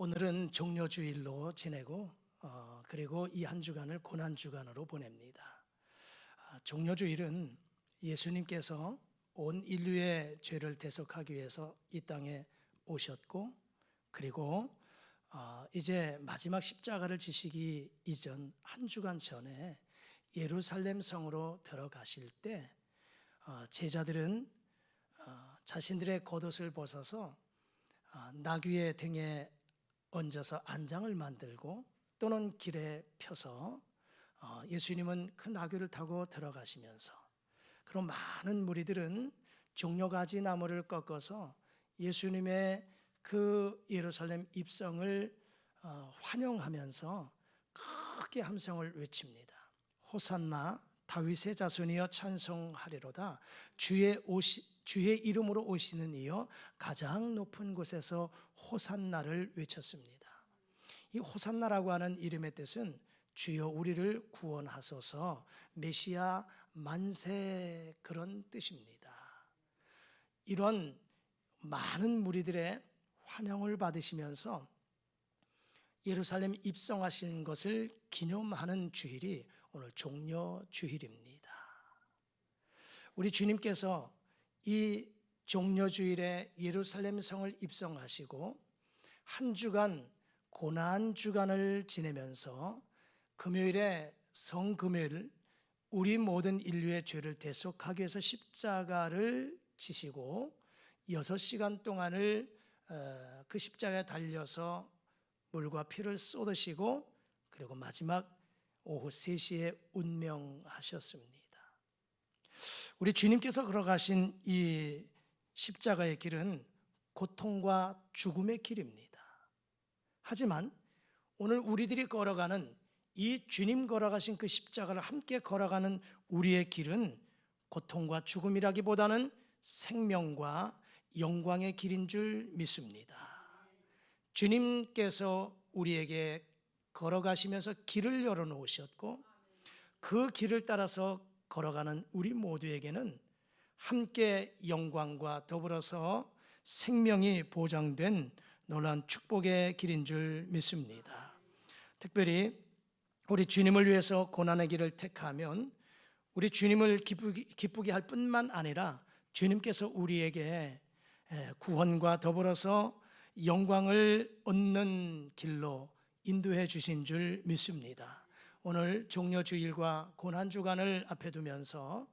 오늘은 종료주일로 지내고 어, 그리고 이 한 주간을 고난 주간으로 보냅니다. 아, 종료주일은 예수님께서 온 인류의 죄를 대속하기 위해서 이 땅에 오셨고 그리고 어, 이제 마지막 십자가를 지시기 이전 한 주간 전에 예루살렘 성으로 들어가실 때 어, 제자들은 어, 자신들의 겉옷을 벗어서 어, 나귀의 등에 얹어서 안장을 만들고 또는 길에 펴서 어, 예수님은 그 나귀를 타고 들어가시면서 그럼 많은 무리들은 종려가지 나무를 꺾어서 예수님의 그 예루살렘 입성을 어, 환영하면서 크게 함성을 외칩니다. 호산나 다윗의 자손이여 찬송하리로다. 주의 오시, 주의 이름으로 오시는 이여 가장 높은 곳에서 호산나를 외쳤습니다. 이 호산나라고 하는 이름의 뜻은 주여 우리를 구원하소서 메시아 만세 그런 뜻입니다. 이런 많은 무리들의 환영을 받으시면서 예루살렘 입성하신 것을 기념하는 주일이 오늘 종려 주일입니다. 우리 주님께서 이 종려 주일에 예루살렘 성을 입성하시고 한 주간 고난 주간을 지내면서 금요일에 성금요일 우리 모든 인류의 죄를 대속하기 위해서 십자가를 지시고 여섯 시간 동안을 어, 그 십자가에 달려서 물과 피를 쏟으시고 그리고 마지막 오후 3시에 운명하셨습니다. 우리 주님께서 걸어가신 이 십자가의 길은 고통과 죽음의 길입니다. 하지만 오늘 우리들이 걸어가는 이 주님 걸어가신 그 십자가를 함께 걸어가는 우리의 길은 고통과 죽음이라기보다는 생명과 영광의 길인 줄 믿습니다. 주님께서 우리에게 걸어가시면서 길을 열어 놓으셨고 그 길을 따라서 걸어가는 우리 모두에게는 함께 영광과 더불어서 생명이 보장된 놀라운 축복의 길인 줄 믿습니다. 특별히 우리 주님을 위해서 고난의 길을 택하면 우리 주님을 기쁘게, 기쁘게 할 뿐만 아니라 주님께서 우리에게 구원과 더불어서 영광을 얻는 길로 인도해 주신 줄 믿습니다. 오늘 종려 주일과 고난 주간을 앞에 두면서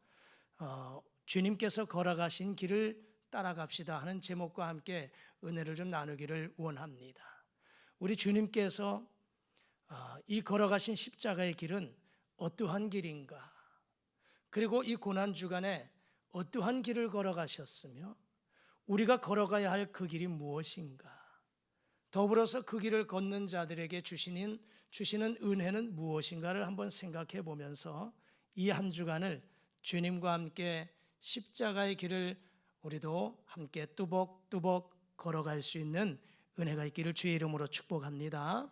어, 주님께서 걸어가신 길을 따라갑시다 하는 제목과 함께 은혜를 좀 나누기를 원합니다. 우리 주님께서 어, 이 걸어가신 십자가의 길은 어떠한 길인가? 그리고 이 고난 주간에 어떠한 길을 걸어가셨으며 우리가 걸어가야 할 그 길이 무엇인가? 더불어서 그 길을 걷는 자들에게 주시는 주시는 은혜는 무엇인가를 한번 생각해 보면서 이 한 주간을 주님과 함께 십자가의 길을 우리도 함께 뚜벅뚜벅 걸어갈 수 있는 은혜가 있기를 주의 이름으로 축복합니다.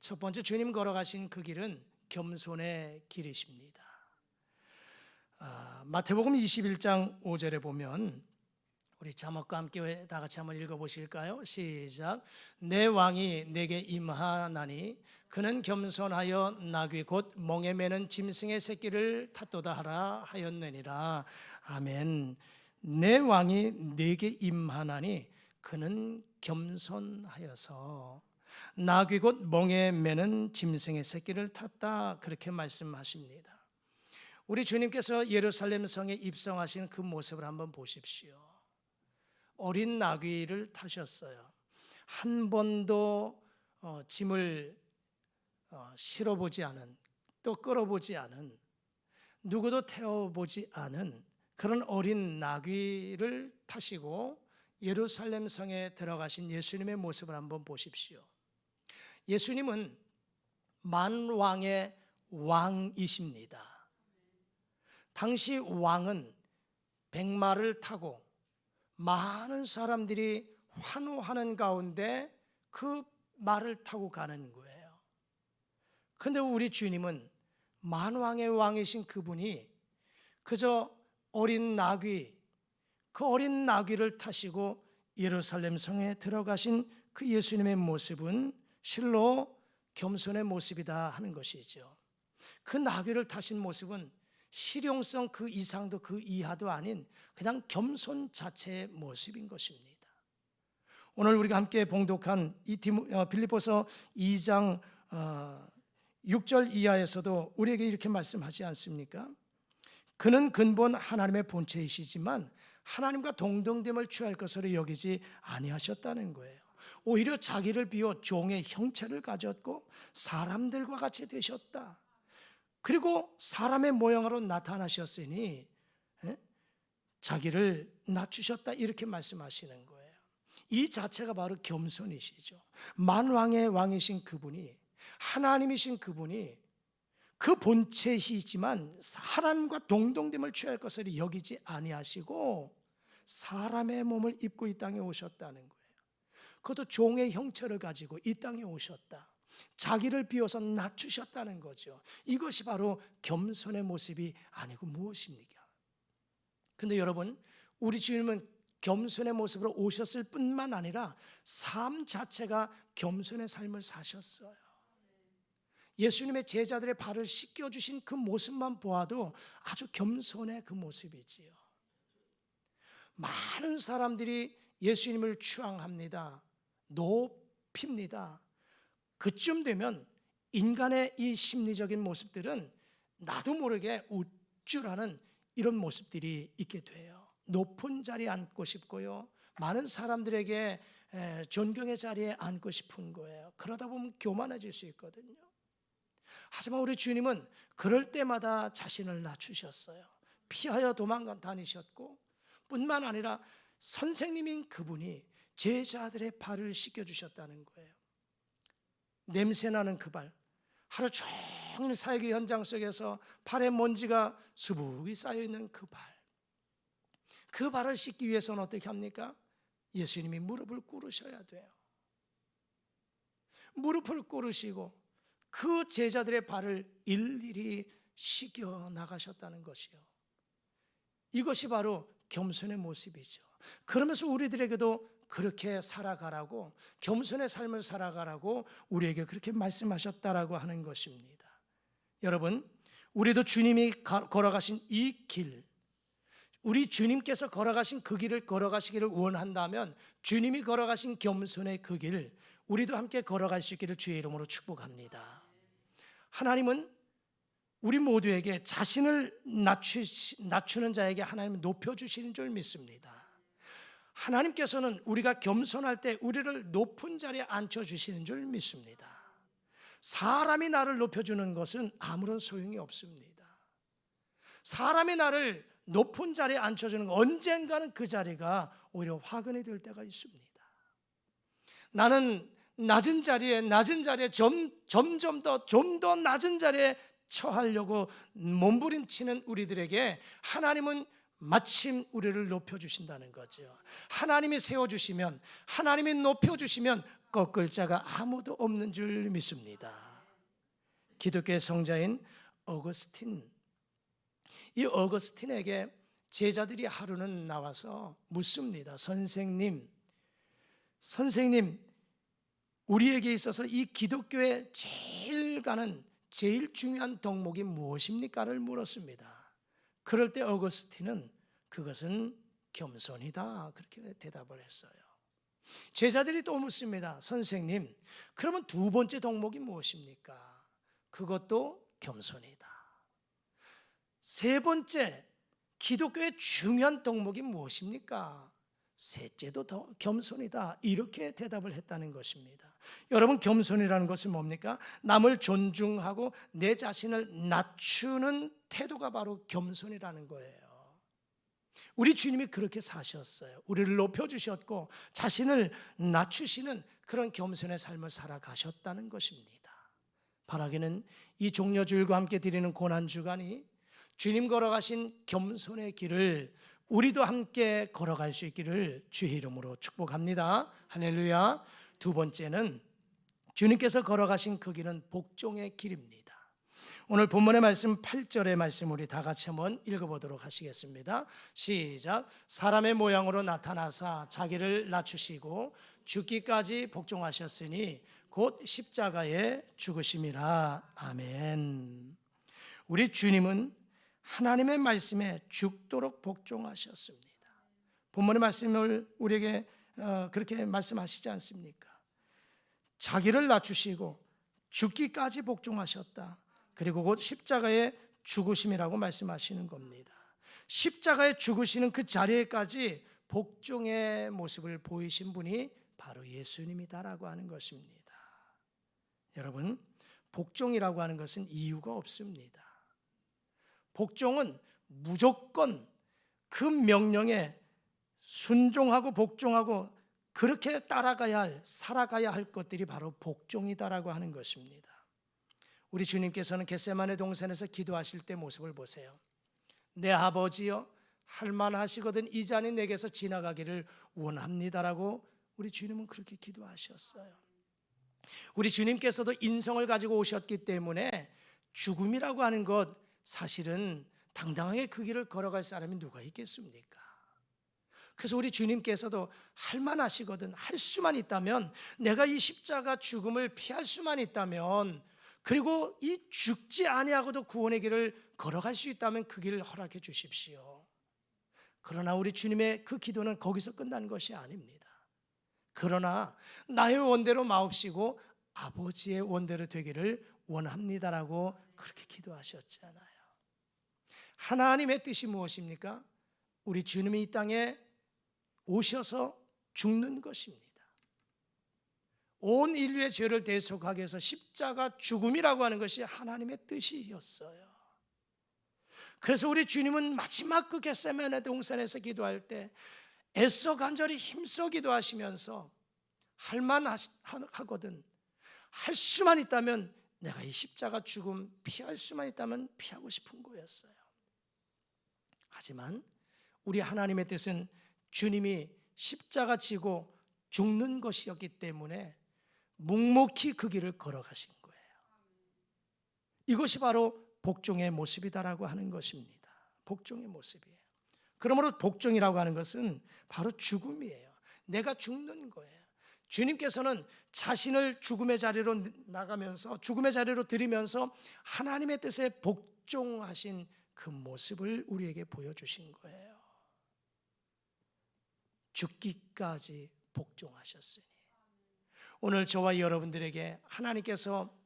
첫 번째 주님 걸어가신 그 길은 겸손의 길이십니다. 아, 마태복음 21장 5절에 보면 우리 자막과 함께 다 같이 한번 읽어보실까요? 시작. 내 왕이 내게 임하나니 그는 겸손하여 나귀 곧 멍에 매는 짐승의 새끼를 탓도다 하라 하였느니라. 아멘. 내 왕이 내게 임하나니 그는 겸손하여서 나귀 곧 멍에 매는 짐승의 새끼를 탔다 그렇게 말씀하십니다. 우리 주님께서 예루살렘 성에 입성하신 그 모습을 한번 보십시오. 어린 나귀를 타셨어요. 한 번도 어, 짐을 어, 실어보지 않은 또 끌어보지 않은 누구도 태워보지 않은 그런 어린 나귀를 타시고 예루살렘 성에 들어가신 예수님의 모습을 한번 보십시오. 예수님은 만왕의 왕이십니다. 당시 왕은 백마를 타고 많은 사람들이 환호하는 가운데 그 말을 타고 가는 거예요. 근데 우리 주님은 만왕의 왕이신 그분이 그저 어린 나귀, 그 어린 나귀를 타시고 예루살렘 성에 들어가신 그 예수님의 모습은 실로 겸손의 모습이다 하는 것이죠. 그 나귀를 타신 모습은 실용성 그 이상도 그 이하도 아닌 그냥 겸손 자체의 모습인 것입니다. 오늘 우리가 함께 봉독한 이 어, 빌립보서 2장 어, 6절 이하에서도 우리에게 이렇게 말씀하지 않습니까? 그는 근본 하나님의 본체이시지만 하나님과 동등됨을 취할 것으로 여기지 아니하셨다는 거예요. 오히려 자기를 비워 종의 형체를 가졌고 사람들과 같이 되셨다. 그리고 사람의 모양으로 나타나셨으니 예? 자기를 낮추셨다 이렇게 말씀하시는 거예요. 이 자체가 바로 겸손이시죠. 만왕의 왕이신 그분이 하나님이신 그분이 그 본체이시지만 하나님과 동동됨을 취할 것을 여기지 아니하시고 사람의 몸을 입고 이 땅에 오셨다는 거예요. 그것도 종의 형체를 가지고 이 땅에 오셨다. 자기를 비워서 낮추셨다는 거죠. 이것이 바로 겸손의 모습이 아니고 무엇입니까? 근데 여러분, 우리 주님은 겸손의 모습으로 오셨을 뿐만 아니라 삶 자체가 겸손의 삶을 사셨어요. 예수님의 제자들의 발을 씻겨 주신 그 모습만 보아도 아주 겸손의 그 모습이지요. 많은 사람들이 예수님을 추앙합니다. 높입니다. 그쯤 되면 인간의 이 심리적인 모습들은 나도 모르게 우쭐하는 이런 모습들이 있게 돼요. 높은 자리에 앉고 싶고요. 많은 사람들에게 에, 존경의 자리에 앉고 싶은 거예요. 그러다 보면 교만해질 수 있거든요. 하지만 우리 주님은 그럴 때마다 자신을 낮추셨어요. 피하여 도망가 다니셨고 뿐만 아니라 선생님인 그분이 제자들의 발을 씻겨 주셨다는 거예요. 냄새 나는 그 발. 하루 종일 사역의 현장 속에서 발에 먼지가 수북이 쌓여 있는 그 발. 그 발을 씻기 위해서는 어떻게 합니까? 예수님이 무릎을 꿇으셔야 돼요. 무릎을 꿇으시고 그 제자들의 발을 일일이 씻겨 나가셨다는 것이요. 이것이 바로 겸손의 모습이죠. 그러면서 우리들에게도 그렇게 살아가라고 겸손의 삶을 살아가라고 우리에게 그렇게 말씀하셨다라고 하는 것입니다. 여러분, 우리도 주님이 가- 걸어가신 이 길, 우리 주님께서 걸어가신 그 길을 걸어가시기를 원한다면 주님이 걸어가신 겸손의 그 길, 우리도 함께 걸어갈 수 있기를 주의 이름으로 축복합니다. 하나님은 우리 모두에게 자신을 낮추, 낮추는 자에게 하나님은 높여주시는 줄 믿습니다. 하나님께서는 우리가 겸손할 때 우리를 높은 자리에 앉혀주시는 줄 믿습니다. 사람이 나를 높여주는 것은 아무런 소용이 없습니다. 사람이 나를 높은 자리에 앉혀주는 건 언젠가는 그 자리가 오히려 화근이 될 때가 있습니다. 나는 낮은 자리에 낮은 자리에 점, 점점 더 좀 더 낮은 자리에 처하려고 몸부림치는 우리들에게 하나님은 마침 우리를 높여 주신다는 거죠. 하나님이 세워 주시면 하나님이 높여 주시면 꺾을 자가 아무도 없는 줄 믿습니다. 기독교의 성자인 어거스틴 이 어거스틴에게 제자들이 하루는 나와서 묻습니다. 선생님, 선생님, 우리에게 있어서 이 기독교의 제일 가는 제일 중요한 덕목이 무엇입니까를 물었습니다. 그럴 때 어거스틴은 그것은 겸손이다 그렇게 대답을 했어요. 제자들이 또 묻습니다. 선생님, 그러면 두 번째 덕목이 무엇입니까? 그것도 겸손이다. 세 번째 기독교의 중요한 덕목이 무엇입니까? 셋째도 더 겸손이다. 이렇게 대답을 했다는 것입니다. 여러분 겸손이라는 것은 뭡니까? 남을 존중하고 내 자신을 낮추는 태도가 바로 겸손이라는 거예요. 우리 주님이 그렇게 사셨어요. 우리를 높여 주셨고 자신을 낮추시는 그런 겸손의 삶을 살아가셨다는 것입니다. 바라기는 이 종려주일과 함께 드리는 고난 주간이 주님 걸어가신 겸손의 길을 우리도 함께 걸어갈 수 있기를 주의 이름으로 축복합니다. 할렐루야. 두 번째는 주님께서 걸어가신 그 길은 복종의 길입니다. 오늘 본문의 말씀 8절의 말씀 우리 다 같이 한번 읽어보도록 하시겠습니다. 시작. 사람의 모양으로 나타나사 자기를 낮추시고 죽기까지 복종하셨으니 곧 십자가에 죽으심이라. 아멘. 우리 주님은 하나님의 말씀에 죽도록 복종하셨습니다. 본문의 말씀을 우리에게 어, 그렇게 말씀하시지 않습니까? 자기를 낮추시고 죽기까지 복종하셨다. 그리고 곧 십자가에 죽으심이라고 말씀하시는 겁니다. 십자가에 죽으시는 그 자리에까지 복종의 모습을 보이신 분이 바로 예수님이다라고 하는 것입니다. 여러분, 복종이라고 하는 것은 이유가 없습니다. 복종은 무조건 그 명령에 순종하고 복종하고 그렇게 따라가야 할, 살아가야 할 것들이 바로 복종이다라고 하는 것입니다. 우리 주님께서는 겟세마네 동산에서 기도하실 때 모습을 보세요. 내 아버지여 할만하시거든 이 잔이 내게서 지나가기를 원합니다라고 우리 주님은 그렇게 기도하셨어요. 우리 주님께서도 인성을 가지고 오셨기 때문에 죽음이라고 하는 것 사실은 당당하게 그 길을 걸어갈 사람이 누가 있겠습니까? 그래서 우리 주님께서도 할 만하시거든 할 수만 있다면 내가 이 십자가 죽음을 피할 수만 있다면 그리고 이 죽지 아니하고도 구원의 길을 걸어갈 수 있다면 그 길을 허락해 주십시오. 그러나 우리 주님의 그 기도는 거기서 끝난 것이 아닙니다. 그러나 나의 원대로 마옵시고 아버지의 원대로 되기를 원합니다라고 그렇게 기도하셨잖아요. 하나님의 뜻이 무엇입니까? 우리 주님이 이 땅에 오셔서 죽는 것입니다. 온 인류의 죄를 대속하기 위해서 십자가 죽음이라고 하는 것이 하나님의 뜻이었어요. 그래서 우리 주님은 마지막 그 겟세마네 동산에서 기도할 때 애써 간절히 힘써 기도하시면서 할만 하거든 할 수만 있다면 내가 이 십자가 죽음 피할 수만 있다면 피하고 싶은 거였어요. 하지만 우리 하나님의 뜻은 주님이 십자가 지고 죽는 것이었기 때문에 묵묵히 그 길을 걸어가신 거예요. 이것이 바로 복종의 모습이다라고 하는 것입니다. 복종의 모습이에요. 그러므로 복종이라고 하는 것은 바로 죽음이에요. 내가 죽는 거예요. 주님께서는 자신을 죽음의 자리로 나가면서 죽음의 자리로 들이면서 하나님의 뜻에 복종하신 그 모습을 우리에게 보여주신 거예요. 죽기까지 복종하셨으니 오늘 저와 여러분들에게 하나님께서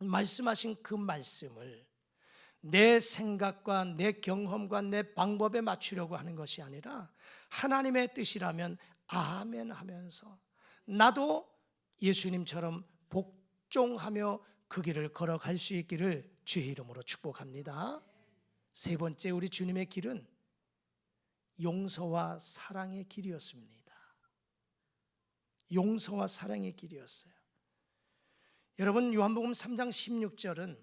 말씀하신 그 말씀을 내 생각과 내 경험과 내 방법에 맞추려고 하는 것이 아니라 하나님의 뜻이라면 아멘 하면서 나도 예수님처럼 복종하며 그 길을 걸어갈 수 있기를 주의 이름으로 축복합니다. 세 번째 우리 주님의 길은 용서와 사랑의 길이었습니다. 용서와 사랑의 길이었어요. 여러분 요한복음 3장 16절은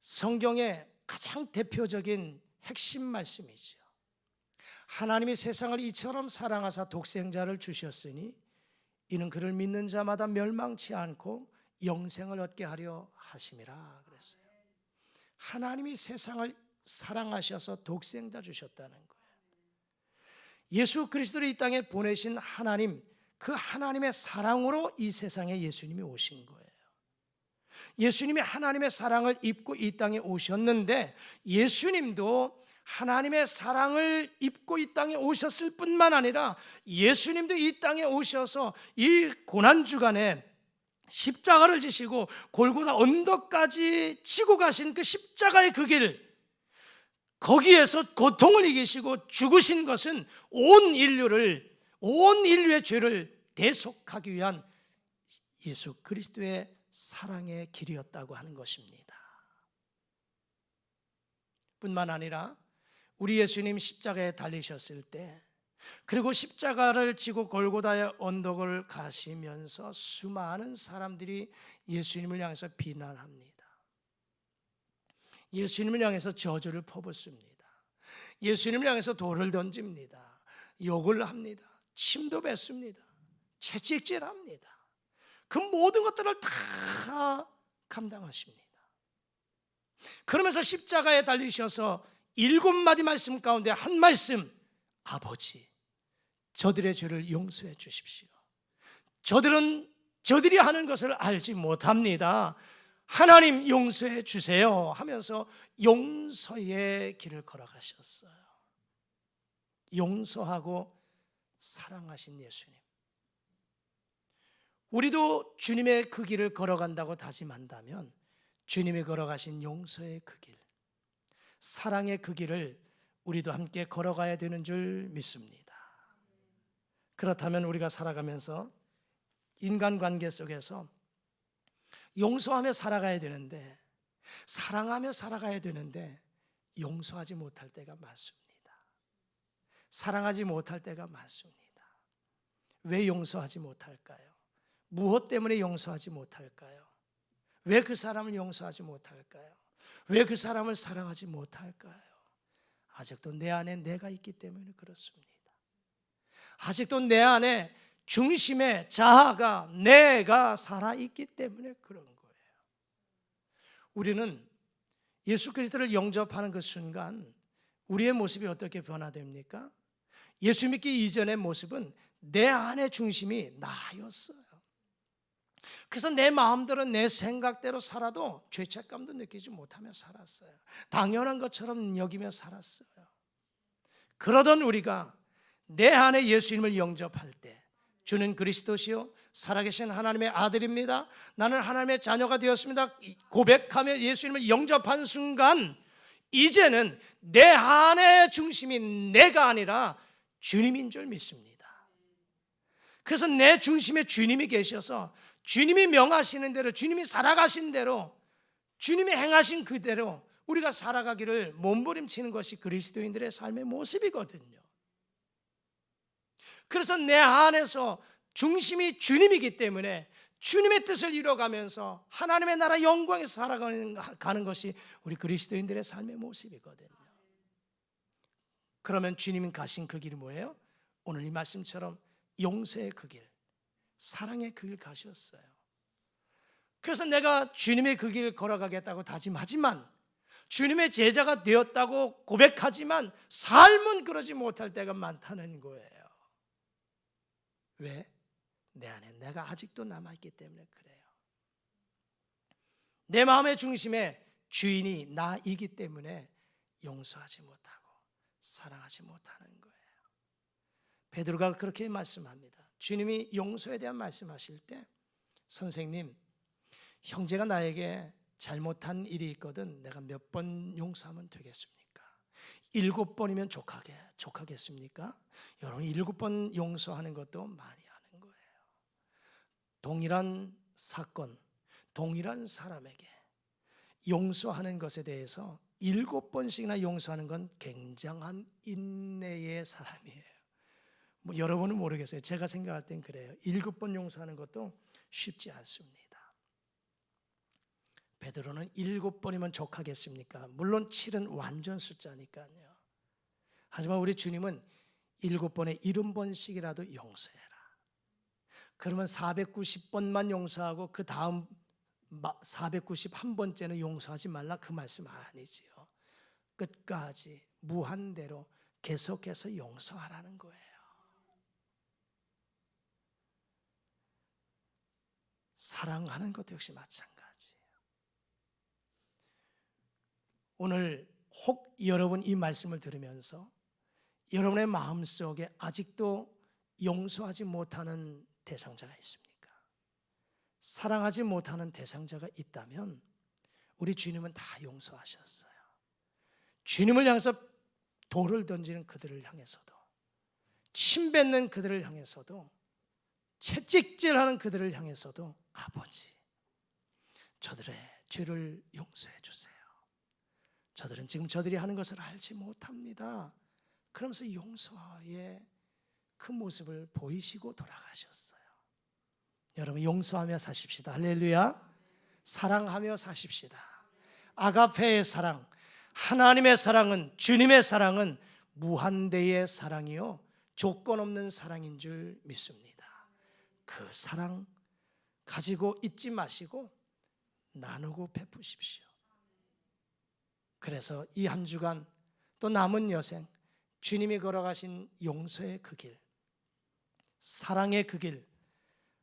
성경의 가장 대표적인 핵심 말씀이죠. 하나님이 세상을 이처럼 사랑하사 독생자를 주셨으니 이는 그를 믿는 자마다 멸망치 않고 영생을 얻게 하려 하심이라 그랬어요. 하나님이 세상을 사랑하셔서 독생자 주셨다는 거예요. 예수 그리스도를 이 땅에 보내신 하나님, 그 하나님의 사랑으로 이 세상에 예수님이 오신 거예요. 예수님이 하나님의 사랑을 입고 이 땅에 오셨는데 예수님도 하나님의 사랑을 입고 이 땅에 오셨을 뿐만 아니라 예수님도 이 땅에 오셔서 이 고난 주간에 십자가를 지시고 골고다 언덕까지 지고 가신 그 십자가의 그 길, 거기에서 고통을 이기시고 죽으신 것은 온 인류를 온 인류의 죄를 대속하기 위한 예수 그리스도의 사랑의 길이었다고 하는 것입니다. 뿐만 아니라 우리 예수님 십자가에 달리셨을 때 그리고 십자가를 지고 골고다의 언덕을 가시면서 수많은 사람들이 예수님을 향해서 비난합니다. 예수님을 향해서 저주를 퍼붓습니다. 예수님을 향해서 돌을 던집니다. 욕을 합니다. 침도 뱉습니다. 채찍질합니다. 그 모든 것들을 다 감당하십니다. 그러면서 십자가에 달리셔서 일곱 마디 말씀 가운데 한 말씀 아버지 저들의 죄를 용서해 주십시오. 저들은 저들이 하는 것을 알지 못합니다. 하나님 용서해 주세요 하면서 용서의 길을 걸어가셨어요. 용서하고 사랑하신 예수님. 우리도 주님의 그 길을 걸어간다고 다짐한다면 주님이 걸어가신 용서의 그 길, 사랑의 그 길을 우리도 함께 걸어가야 되는 줄 믿습니다. 그렇다면 우리가 살아가면서 인간관계 속에서 용서하며 살아가야 되는데 사랑하며 살아가야 되는데 용서하지 못할 때가 많습니다. 사랑하지 못할 때가 많습니다. 왜 용서하지 못할까요? 무엇 때문에 용서하지 못할까요? 왜 그 사람을 용서하지 못할까요? 왜 그 사람을 사랑하지 못할까요? 아직도 내 안에 내가 있기 때문에 그렇습니다. 아직도 내 안에 중심의 자아가 내가 살아 있기 때문에 그런 거예요. 우리는 예수 그리스도를 영접하는 그 순간 우리의 모습이 어떻게 변화됩니까? 예수 믿기 이전의 모습은 내 안의 중심이 나였어요. 그래서 내 마음대로 내 생각대로 살아도 죄책감도 느끼지 못하며 살았어요. 당연한 것처럼 여기며 살았어요. 그러던 우리가 내 안에 예수님을 영접할 때 주는 그리스도시요 살아계신 하나님의 아들입니다. 나는 하나님의 자녀가 되었습니다. 고백하며 예수님을 영접한 순간 이제는 내 안의 중심이 내가 아니라 주님인 줄 믿습니다. 그래서 내 중심에 주님이 계셔서 주님이 명하시는 대로 주님이 살아가신 대로 주님이 행하신 그대로 우리가 살아가기를 몸부림치는 것이 그리스도인들의 삶의 모습이거든요. 그래서 내 안에서 중심이 주님이기 때문에 주님의 뜻을 이뤄가면서 하나님의 나라 영광에서 살아가는 것이 우리 그리스도인들의 삶의 모습이거든요. 그러면 주님이 가신 그 길이 뭐예요? 오늘 이 말씀처럼 용서의 그 길, 사랑의 그 길 가셨어요. 그래서 내가 주님의 그 길 걸어가겠다고 다짐하지만 주님의 제자가 되었다고 고백하지만 삶은 그러지 못할 때가 많다는 거예요. 왜? 내 안에 내가 아직도 남아있기 때문에 그래요. 내 마음의 중심에 주인이 나이기 때문에 용서하지 못하고 사랑하지 못하는 거예요. 베드로가 그렇게 말씀합니다. 주님이 용서에 대한 말씀하실 때 선생님 형제가 나에게 잘못한 일이 있거든 내가 몇 번 용서하면 되겠습니까? 일곱 번이면 족하게 족하겠습니까? 여러분 일곱 번 용서하는 것도 많이 하는 거예요. 동일한 사건, 동일한 사람에게 용서하는 것에 대해서 일곱 번씩이나 용서하는 건 굉장한 인내의 사람이에요. 뭐 여러분은 모르겠어요. 제가 생각할 땐 그래요. 일곱 번 용서하는 것도 쉽지 않습니다. 베드로는 일곱 번이면 족하겠습니까? 물론 7은 완전 숫자니까요. 하지만 우리 주님은 일곱 번에 일흔 번씩이라도 용서해라. 그러면 490번만 용서하고 그 다음 491번째는 용서하지 말라 그 말씀 아니지요. 끝까지 무한대로 계속해서 용서하라는 거예요. 사랑하는 것도 역시 마찬가지예요. 오늘 혹 여러분 이 말씀을 들으면서 여러분의 마음 속에 아직도 용서하지 못하는 대상자가 있습니까? 사랑하지 못하는 대상자가 있다면 우리 주님은 다 용서하셨어요. 주님을 향해서 돌을 던지는 그들을 향해서도 침 뱉는 그들을 향해서도 채찍질하는 그들을 향해서도 아버지 저들의 죄를 용서해 주세요. 저들은 지금 저들이 하는 것을 알지 못합니다. 그러면서 용서의 그 모습을 보이시고 돌아가셨어요. 여러분 용서하며 사십시다. 할렐루야. 사랑하며 사십시다. 아가페의 사랑, 하나님의 사랑은 주님의 사랑은 무한대의 사랑이요 조건 없는 사랑인 줄 믿습니다. 그 사랑 가지고 잊지 마시고 나누고 베푸십시오. 그래서 이 한 주간 또 남은 여생 주님이 걸어가신 용서의 그 길, 사랑의 그 길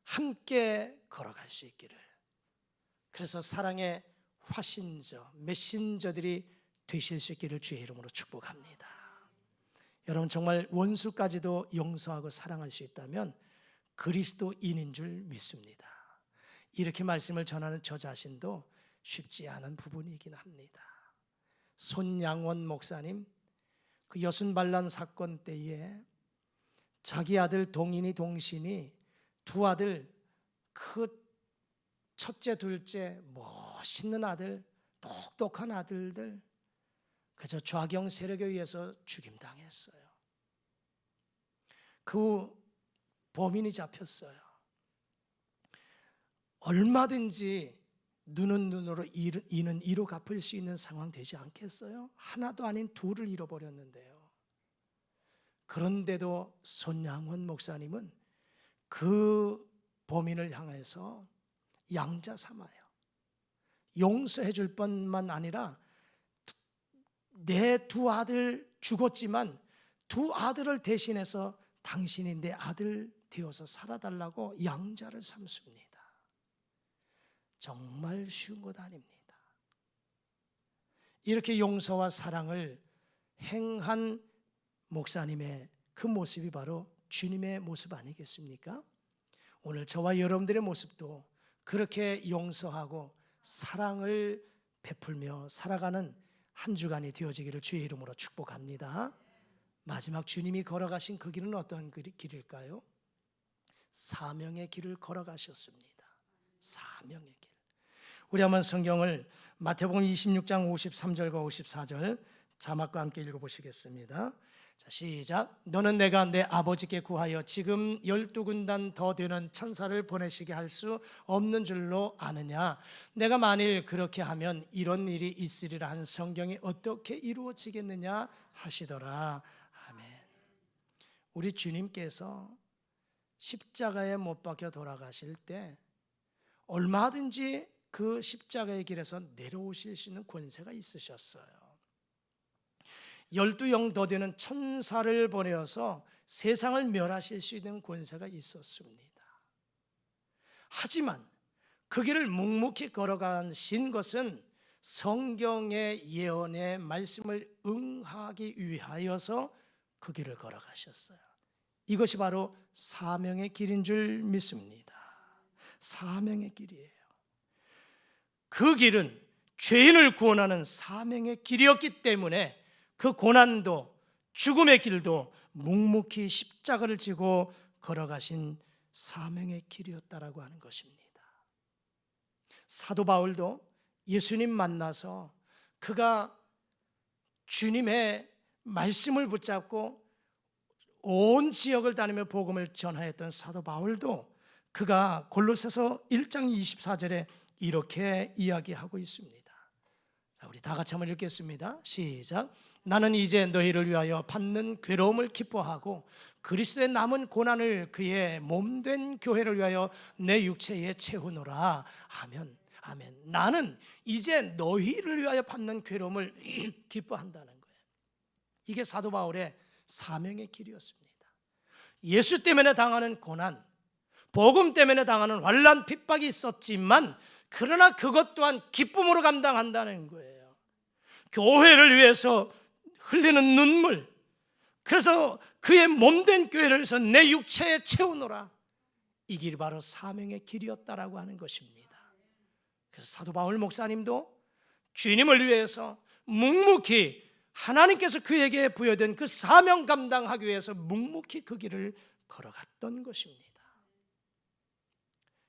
함께 걸어갈 수 있기를. 그래서 사랑의 화신저, 메신저들이 되실 수 있기를 주의 이름으로 축복합니다. 여러분 정말 원수까지도 용서하고 사랑할 수 있다면 그리스도인인 줄 믿습니다. 이렇게 말씀을 전하는 저 자신도 쉽지 않은 부분이긴 합니다. 손양원 목사님 그 여순 반란 사건 때에 자기 아들 동인이 동신이 두 아들 그 첫째 둘째 멋있는 아들 똑똑한 아들들 그저 좌경 세력에 의해서 죽임당했어요. 그후 범인이 잡혔어요. 얼마든지 눈은 눈으로 이는 이로 갚을 수 있는 상황 되지 않겠어요? 하나도 아닌 둘을 잃어버렸는데요. 그런데도 손양원 목사님은 그 범인을 향해서 양자 삼아요. 용서해 줄 뿐만 아니라 내 두 아들 죽었지만 두 아들을 대신해서 당신이 내 아들 되어서 살아달라고 양자를 삼습니다. 정말 쉬운 것 아닙니다. 이렇게 용서와 사랑을 행한 목사님의 그 모습이 바로 주님의 모습 아니겠습니까? 오늘 저와 여러분들의 모습도 그렇게 용서하고 사랑을 베풀며 살아가는 한 주간이 되어지기를 주의 이름으로 축복합니다. 마지막 주님이 걸어가신 그 길은 어떤 길일까요? 사명의 길을 걸어가셨습니다. 사명의 길. 우리 한번 성경을 마태복음 26장 53절과 54절 자막과 함께 읽어보시겠습니다. 자, 시작. 너는 내가 내 아버지께 구하여 지금 열두 군단 더 되는 천사를 보내시게 할 수 없는 줄로 아느냐? 내가 만일 그렇게 하면 이런 일이 있으리라 한 성경이 어떻게 이루어지겠느냐 하시더라. 아멘. 우리 주님께서 십자가에 못 박혀 돌아가실 때 얼마든지 그 십자가의 길에서 내려오실 수 있는 권세가 있으셨어요. 열두 영 더 되는 천사를 보내어서 세상을 멸하실 수 있는 권세가 있었습니다. 하지만 그 길을 묵묵히 걸어가신 것은 성경의 예언의 말씀을 응하기 위하여서 그 길을 걸어가셨어요. 이것이 바로 사명의 길인 줄 믿습니다. 사명의 길이에요. 그 길은 죄인을 구원하는 사명의 길이었기 때문에 그 고난도 죽음의 길도 묵묵히 십자가를 지고 걸어가신 사명의 길이었다라고 하는 것입니다. 사도 바울도 예수님 만나서 그가 주님의 말씀을 붙잡고 온 지역을 다니며 복음을 전하였던 사도 바울도 그가 골로새서 1장 24절에 이렇게 이야기하고 있습니다. 자, 우리 다 같이 한번 읽겠습니다. 시작. 나는 이제 너희를 위하여 받는 괴로움을 기뻐하고 그리스도의 남은 고난을 그의 몸된 교회를 위하여 내 육체에 채우노라. 아멘. 아멘. 나는 이제 너희를 위하여 받는 괴로움을 기뻐한다는 거예요. 이게 사도 바울의 사명의 길이었습니다. 예수 때문에 당하는 고난, 복음 때문에 당하는 환란 핍박이 있었지만 그러나 그것 또한 기쁨으로 감당한다는 거예요. 교회를 위해서 흘리는 눈물. 그래서 그의 몸된 교회를 위해서 내 육체에 채우노라. 이 길이 바로 사명의 길이었다라고 하는 것입니다. 그래서 사도 바울 목사님도 주님을 위해서 묵묵히 하나님께서 그에게 부여된 그 사명 감당하기 위해서 묵묵히 그 길을 걸어갔던 것입니다.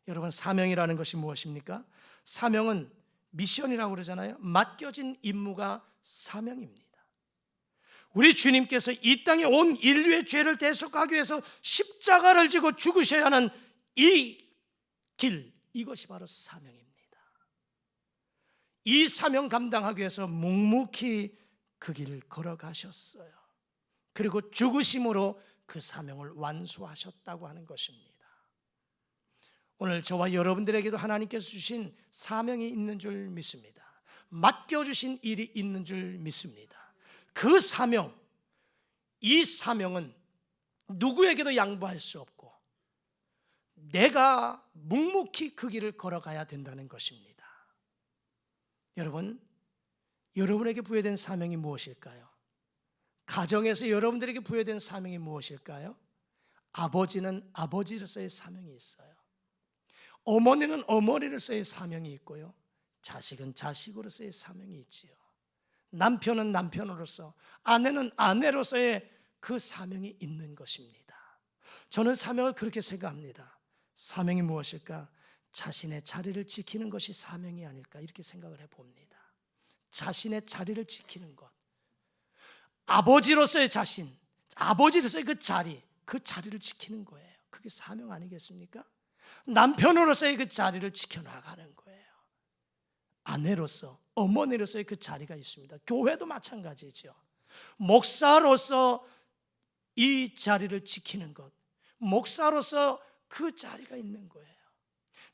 여러분 사명이라는 것이 무엇입니까? 사명은 미션이라고 그러잖아요. 맡겨진 임무가 사명입니다. 우리 주님께서 이 땅에 온 인류의 죄를 대속하기 위해서 십자가를 지고 죽으셔야 하는 이 길, 이것이 바로 사명입니다. 이 사명 감당하기 위해서 묵묵히 그 길을 걸어가셨어요. 그리고 죽으심으로 그 사명을 완수하셨다고 하는 것입니다. 오늘 저와 여러분들에게도 하나님께서 주신 사명이 있는 줄 믿습니다. 맡겨주신 일이 있는 줄 믿습니다. 그 사명, 이 사명은 누구에게도 양보할 수 없고 내가 묵묵히 그 길을 걸어가야 된다는 것입니다. 여러분, 여러분에게 부여된 사명이 무엇일까요? 가정에서 여러분들에게 부여된 사명이 무엇일까요? 아버지는 아버지로서의 사명이 있어요. 어머니는 어머니로서의 사명이 있고요. 자식은 자식으로서의 사명이 있지요. 남편은 남편으로서, 아내는 아내로서의 그 사명이 있는 것입니다. 저는 사명을 그렇게 생각합니다. 사명이 무엇일까? 자신의 자리를 지키는 것이 사명이 아닐까 이렇게 생각을 해 봅니다. 자신의 자리를 지키는 것. 아버지로서의 자신, 아버지로서의 그 자리, 그 자리를 지키는 거예요. 그게 사명 아니겠습니까? 남편으로서의 그 자리를 지켜나가는 거예요. 아내로서, 어머니로서의 그 자리가 있습니다. 교회도 마찬가지죠. 목사로서 이 자리를 지키는 것, 목사로서 그 자리가 있는 거예요.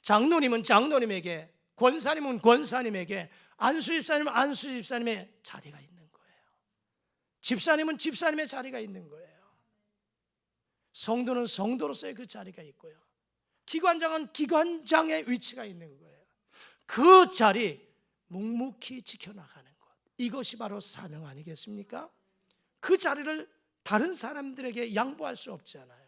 장로님은 장로님에게, 권사님은 권사님에게, 안수집사님은 안수집사님의 자리가 있는 거예요. 집사님은 집사님의 자리가 있는 거예요. 성도는 성도로서의 그 자리가 있고요. 기관장은 기관장의 위치가 있는 거예요. 그 자리 묵묵히 지켜나가는 것. 이것이 바로 사명 아니겠습니까? 그 자리를 다른 사람들에게 양보할 수 없잖아요.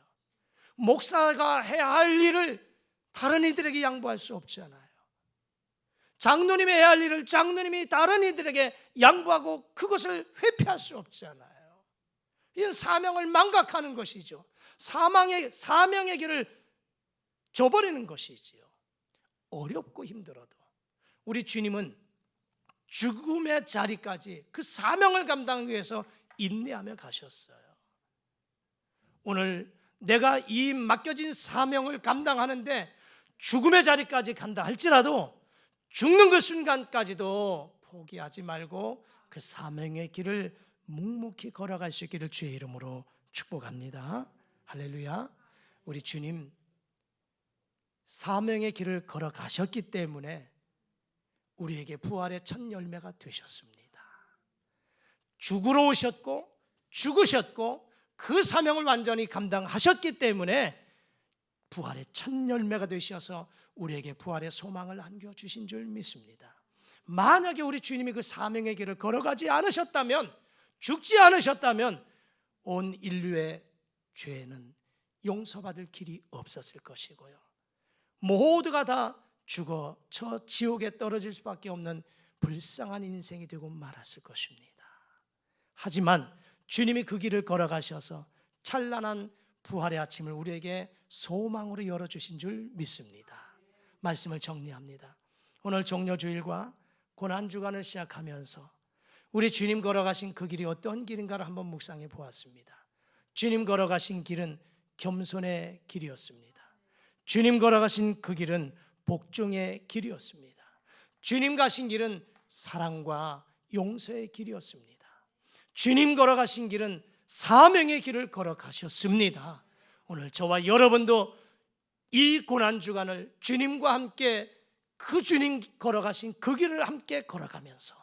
목사가 해야 할 일을 다른 이들에게 양보할 수 없잖아요. 장로님이 해야 할 일을 장로님이 다른 이들에게 양보하고 그것을 회피할 수 없잖아요. 이건 사명을 망각하는 것이죠. 사망의 사명의 길을 저버리는 것이지요. 어렵고 힘들어도 우리 주님은 죽음의 자리까지 그 사명을 감당하기 위해서 인내하며 가셨어요. 오늘 내가 이 맡겨진 사명을 감당하는데 죽음의 자리까지 간다 할지라도 죽는 그 순간까지도 포기하지 말고 그 사명의 길을 묵묵히 걸어갈 수 있기를 주의 이름으로 축복합니다. 할렐루야. 우리 주님 사명의 길을 걸어가셨기 때문에 우리에게 부활의 첫 열매가 되셨습니다. 죽으러 오셨고 죽으셨고 그 사명을 완전히 감당하셨기 때문에 부활의 첫 열매가 되셔서 우리에게 부활의 소망을 안겨 주신 줄 믿습니다. 만약에 우리 주님이 그 사명의 길을 걸어가지 않으셨다면 죽지 않으셨다면 온 인류의 죄는 용서받을 길이 없었을 것이고요. 모두가 다 죽어 저 지옥에 떨어질 수밖에 없는 불쌍한 인생이 되고 말았을 것입니다. 하지만 주님이 그 길을 걸어가셔서 찬란한 부활의 아침을 우리에게 소망으로 열어주신 줄 믿습니다. 말씀을 정리합니다. 오늘 종료주일과 고난주간을 시작하면서 우리 주님 걸어가신 그 길이 어떤 길인가를 한번 묵상해 보았습니다. 주님 걸어가신 길은 겸손의 길이었습니다. 주님 걸어가신 그 길은 복종의 길이었습니다. 주님 가신 길은 사랑과 용서의 길이었습니다. 주님 걸어가신 길은 사명의 길을 걸어가셨습니다. 오늘 저와 여러분도 이 고난 주간을 주님과 함께 그 주님 걸어가신 그 길을 함께 걸어가면서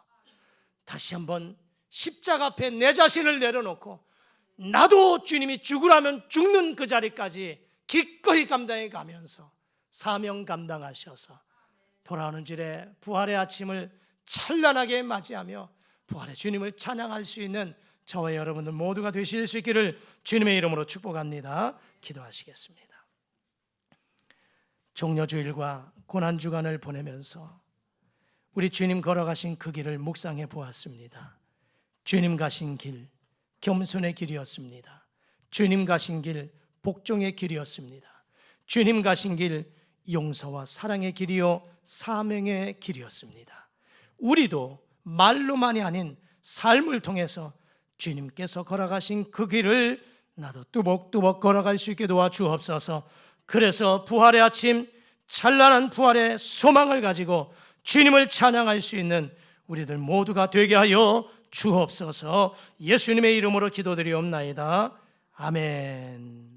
다시 한번 십자가 앞에 내 자신을 내려놓고 나도 주님이 죽으라면 죽는 그 자리까지 기꺼이 감당해 가면서 사명 감당하셔서 돌아오는 길에 부활의 아침을 찬란하게 맞이하며 부활의 주님을 찬양할 수 있는 저와 여러분들 모두가 되실 수 있기를 주님의 이름으로 축복합니다. 기도하시겠습니다. 종려주일과 고난주간을 보내면서 우리 주님 걸어가신 그 길을 묵상해 보았습니다. 주님 가신 길, 겸손의 길이었습니다. 주님 가신 길, 복종의 길이었습니다. 주님 가신 길, 용서와 사랑의 길이요, 사명의 길이었습니다. 우리도 말로만이 아닌 삶을 통해서 주님께서 걸어가신 그 길을 나도 뚜벅뚜벅 걸어갈 수 있게 도와주옵소서. 그래서 부활의 아침 찬란한 부활의 소망을 가지고 주님을 찬양할 수 있는 우리들 모두가 되게 하여 주옵소서. 예수님의 이름으로 기도드리옵나이다. 아멘.